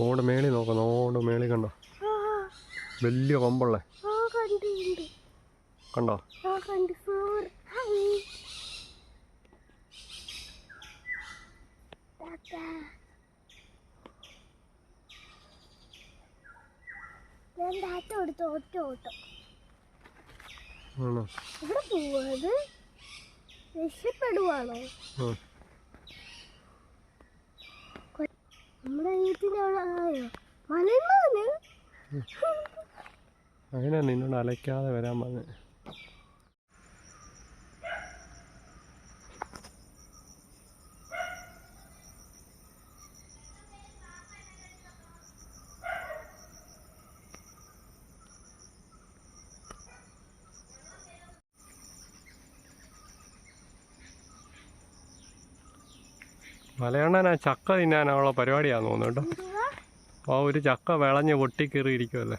ഓട് മേളി നോക്കാം ഓട് മേളി കണ്ടോ? വലിയ കൊമ്പള്ളേ. കണ്ടോ? ഇവിടെ കണ്ടോ ആ നമ്മുടെ നിന്നോട് അലയ്ക്കാതെ വരാൻ പറഞ്ഞത് മലയണ്ണൻ ആ ചക്ക തിന്നാനുള്ള പരിപാടിയാന്ന് തോന്നുന്നു കേട്ടോ ആ ഒരു ചക്ക വിളഞ്ഞ് പൊട്ടിക്കേറിയിരിക്കുമല്ലേ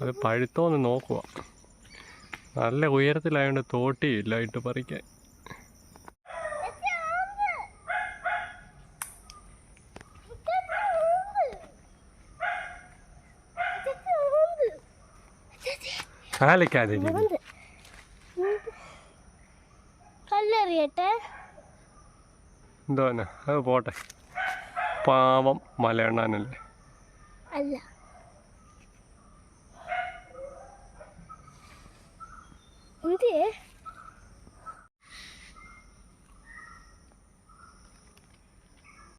അത് പഴുത്തോന്ന് നോക്കുക നല്ല ഉയരത്തിലായതുകൊണ്ട് തോട്ടിയില്ല ഇട്ട് പറിക്കാൻ. കാലിക്കാതിരിക്കും കല്ലെറിയട്ടെ? എന്തോന്നാ അത് പോട്ടെ. പാവം മലയണ്ണാനല്ലേ? അല്ല. എന്തിയേ?